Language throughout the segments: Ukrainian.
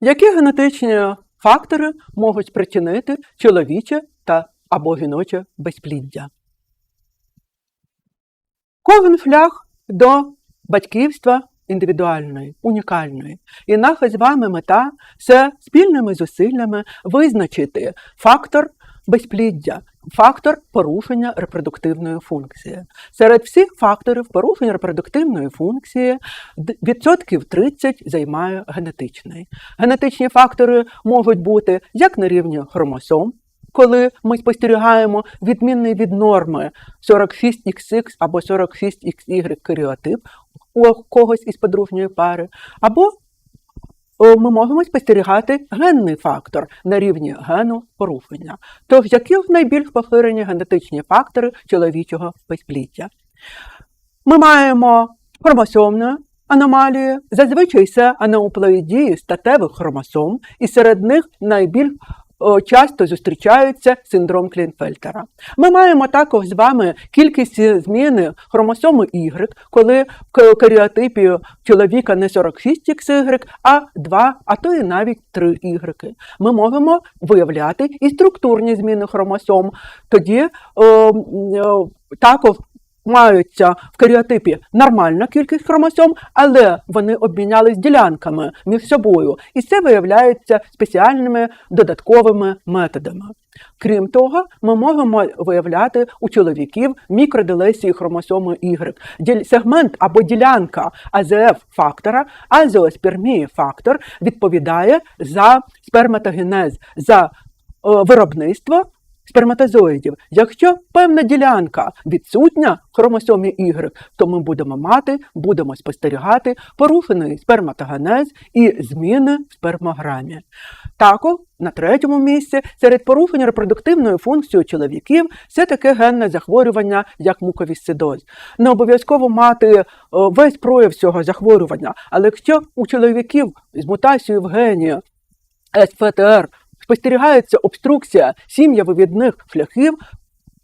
Які генетичні фактори можуть спричинити чоловіче та або жіноче безпліддя? Кожен шлях до батьківства індивідуальної, унікальної. І наша з вами мета це спільними зусиллями визначити фактор безпліддя, фактор порушення репродуктивної функції. Серед всіх факторів порушення репродуктивної функції відсотків 30 займає генетичний. Генетичні фактори можуть бути як на рівні хромосом, коли ми спостерігаємо відмінний від норми 46XX або 46XY каріотип у когось із подружньої пари, або ми можемо спостерігати генний фактор на рівні гену порушення. Тож, які найбільш поширені генетичні фактори чоловічого безпліття? Ми маємо хромосомну аномалію, зазвичай це анеуплоїдії статевих хромосом, і серед них найбільш часто зустрічаються синдром Клінфельтера. Ми маємо також з вами кількість зміни хромосоми Y, коли в каріотипі чоловіка не 46XY, а 2, а то і навіть 3 Y. Ми можемо виявляти і структурні зміни хромосом. Тоді о, о, також маються в каріотипі нормальна кількість хромосом, але вони обмінялись ділянками між собою, і це виявляється спеціальними додатковими методами. Крім того, ми можемо виявляти у чоловіків мікроделесії хромосоми Y. Сегмент або ділянка АЗФ фактора, азеоспермії фактор відповідає за сперматогенез, за е, виробництво сперматозоїдів. Якщо певна ділянка відсутня хромосомі Y, то ми будемо мати, будемо спостерігати порушений сперматогенез і зміни в спермограмі. Також на третьому місці серед порушень репродуктивної функції у чоловіків це таке генне захворювання, як муковісцидоз. Не обов'язково мати е, весь прояв цього захворювання, але якщо у чоловіків з мутацією в гені СФТР спостерігається обструкція сім'явивідних шляхів,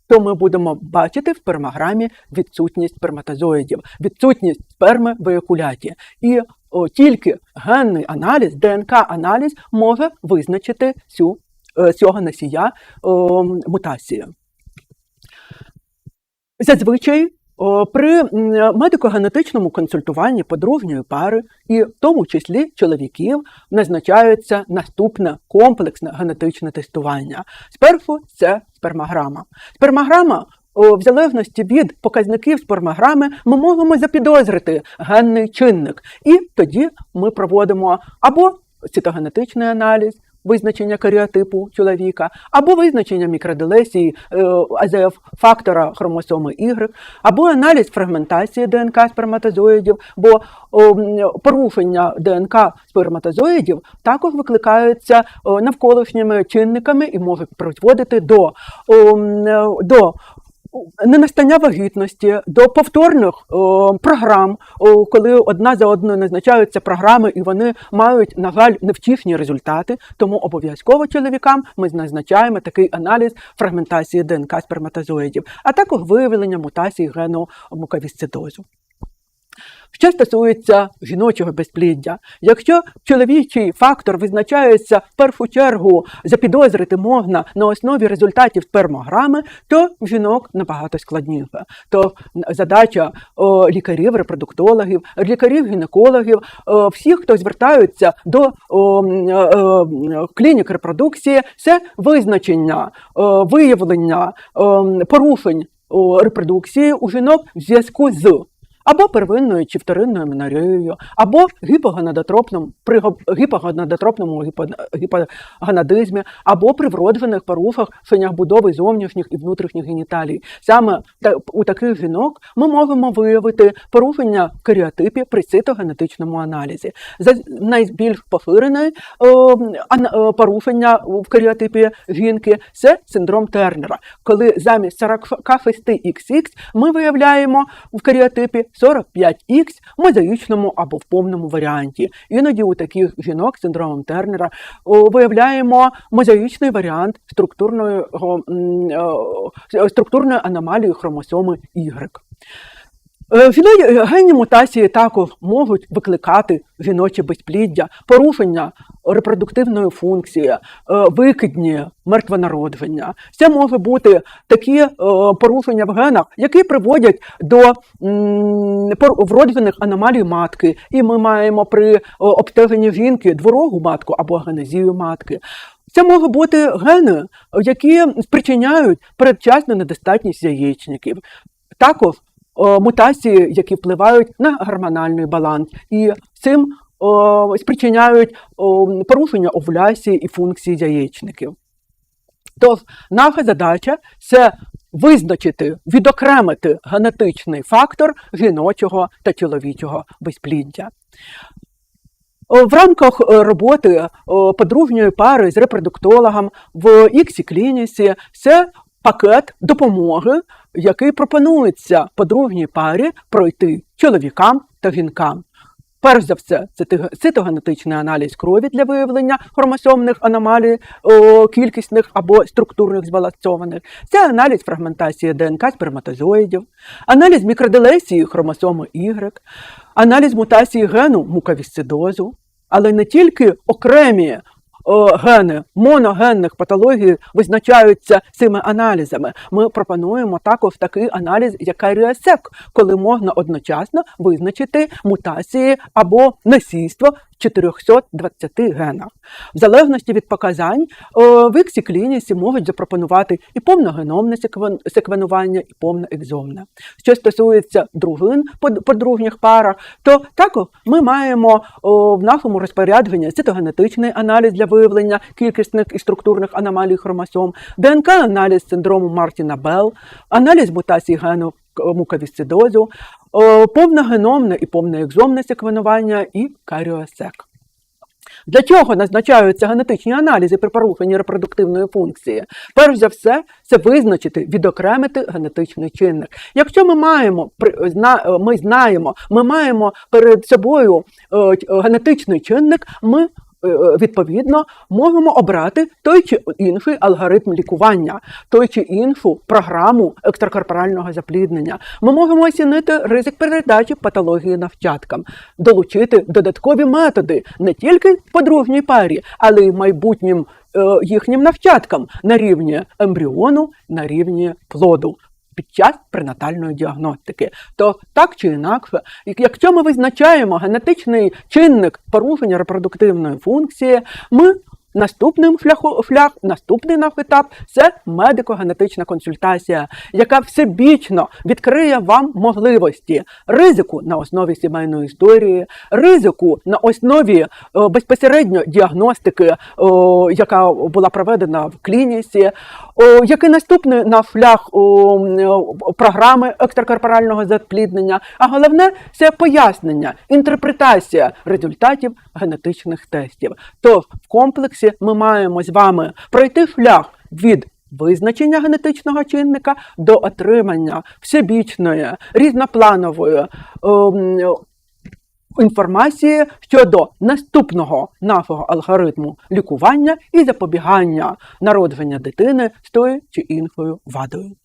то ми будемо бачити в спермограмі відсутність сперматозоїдів, відсутність сперми в еякуляті. І о, тільки генний аналіз, ДНК-аналіз може визначити цю, е, цього носія о, мутації. Зазвичай при медико-генетичному консультуванні подружньої пари, і в тому числі чоловіків, назначається наступне комплексне генетичне тестування. Спершу це спермограма. Спермограма. В залежності від показників спермограми ми можемо запідозрити генний чинник, і тоді ми проводимо або цитогенетичний аналіз, визначення каріотипу чоловіка, або визначення мікроделесії е, АЗФ фактора хромосоми Y, або аналіз фрагментації ДНК сперматозоїдів, бо порушення ДНК сперматозоїдів також викликаються навколишніми чинниками і можуть призводити до, е, до ненастання вагітності, до повторних о, програм, о, коли одна за одною назначаються програми, і вони мають, на жаль, невтішні результати. Тому обов'язково чоловікам ми назначаємо такий аналіз фрагментації ДНК сперматозоїдів, а також виявлення мутації гену муковісцидозу. Що стосується жіночого безпліддя, якщо чоловічий фактор визначається в першу чергу запідозрити можна на основі результатів спермограми, то жінок набагато складніше. То задача о, лікарів, репродуктологів, лікарів-гінекологів, о, всіх, хто звертаються до о, е, клінік репродукції, це визначення, о, виявлення о, порушень о, репродукції у жінок в зв'язку з або первинною чи вторинною менореєю, або гіпогонадотропному, гіпогонадотропному гіпо- гіпогонадизмі, або при вроджених порушах будови зовнішніх і внутрішніх геніталій. Саме у таких жінок ми можемо виявити порушення в каріотипі при цитогенетичному аналізі. За найбільш поширене е, порушення в каріотипі жінки це синдром Тернера, коли замість 46XX ми виявляємо в каріотипі 45X в мозаїчному або в повному варіанті. Іноді у таких жінок з синдромом Тернера виявляємо мозаїчний варіант е, структурної аномалії хромосоми Y. Е, Генні мутації також можуть викликати жіноче безпліддя, порушення репродуктивної функції, е, викидні, мертвонародження. Це може бути такі е, порушення в генах, які приводять до вроджених аномалій матки, і ми маємо при е, обстеженні жінки дворогу матку або генезію матки. Це можуть бути гени, які спричиняють передчасну недостатність яєчників. Також мутації, які впливають на гормональний баланс, і цим спричиняють порушення овуляції і функції яєчників. Тож наша задача це визначити, відокремити генетичний фактор жіночого та чоловічого безпліддя. В рамках е, роботи подружньої пари з репродуктологом в іксі клініці це пакет допомоги, який пропонується подружній парі пройти чоловікам та жінкам. Перш за все, це цитогенетичний аналіз крові для виявлення хромосомних аномалій, о, кількісних або структурних збалансованих. Це аналіз фрагментації ДНК сперматозоїдів, аналіз мікроделесії хромосоми Y, аналіз мутації гену муковісцидозу, але не тільки окремі гени моногенних патологій визначаються цими аналізами. Ми пропонуємо також такий аналіз, як каріосек, коли можна одночасно визначити мутації або насильство в 420 генах. В залежності від показань в іксі клініці можуть запропонувати і повногеномне секвенування, і повне екзомне. Що стосується дружин под- подружніх парах, то також ми маємо в нашому розпорядженні цитогенетичний аналіз для виявлення кількісних і структурних аномалій хромосом, ДНК-аналіз синдрому Мартіна Белл, аналіз мутацій гену к- муковісцидозу, повногеномне і повне екзомне секвенування і каріосек. Для чого назначаються генетичні аналізи при порушенні репродуктивної функції? Перш за все, це визначити, відокремити генетичний чинник. Якщо ми маємо ми знаємо, ми маємо перед собою е, генетичний чинник, ми е, відповідно можемо обрати той чи інший алгоритм лікування, той чи іншу програму екстракорпорального запліднення. Ми можемо оцінити ризик передачі патології навчаткам, долучити додаткові методи не тільки подружній парі, але й майбутнім е, їхнім навчаткам на рівні ембріону, на рівні плоду. Під час пренатальної діагностики, то так чи інакше, якщо ми визначаємо генетичний чинник порушення репродуктивної функції, ми наступним шляху, шлях, наступний наш етап це медико-генетична консультація, яка всебічно відкриє вам можливості ризику на основі сімейної історії, ризику на основі е, безпосередньо діагностики, о, яка була проведена в клініці, який наступний на шлях о, програми екстракорпорального запліднення. А головне це пояснення, інтерпретація результатів генетичних тестів. То в комплексі ми маємо з вами пройти шлях від визначення генетичного чинника до отримання всебічної різнопланової. Інформації щодо наступного нашого алгоритму лікування і запобігання народження дитини з тою чи іншою вадою.